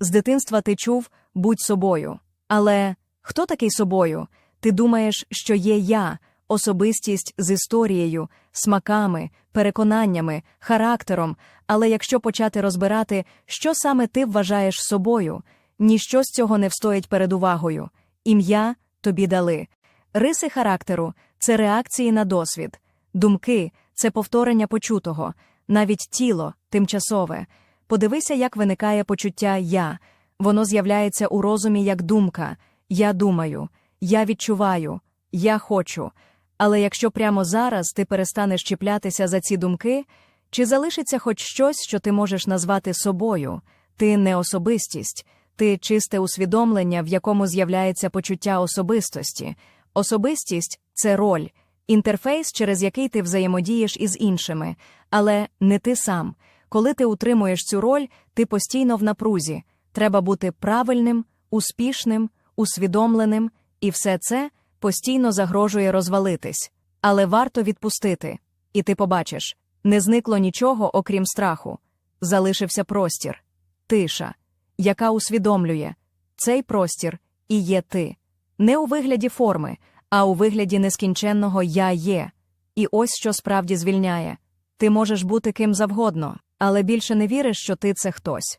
З дитинства ти чув будь собою. Але хто такий собою? Ти думаєш, що є я, особистість з історією, смаками, переконаннями, характером, але якщо почати розбирати, що саме ти вважаєш собою, ніщо з цього не встоїть перед увагою. Ім'я тобі дали. Риси характеру це реакції на досвід, думки це повторення почутого, навіть тіло тимчасове. Подивися, як виникає почуття я. Воно з'являється у розумі як думка я думаю, я відчуваю, я хочу. Але якщо прямо зараз ти перестанеш чіплятися за ці думки, чи залишиться хоч щось, що ти можеш назвати собою, ти не особистість, ти чисте усвідомлення, в якому з'являється почуття особистості. Особистість це роль, інтерфейс, через який ти взаємодієш із іншими, але не ти сам. Коли ти утримуєш цю роль, ти постійно в напрузі. Треба бути правильним, успішним, усвідомленим, і все це постійно загрожує розвалитись. Але варто відпустити, і ти побачиш не зникло нічого, окрім страху. Залишився простір, тиша, яка усвідомлює цей простір і є ти. Не у вигляді форми, а у вигляді нескінченного я є. І ось що справді звільняє. Ти можеш бути ким завгодно, але більше не віриш, що ти це хтось.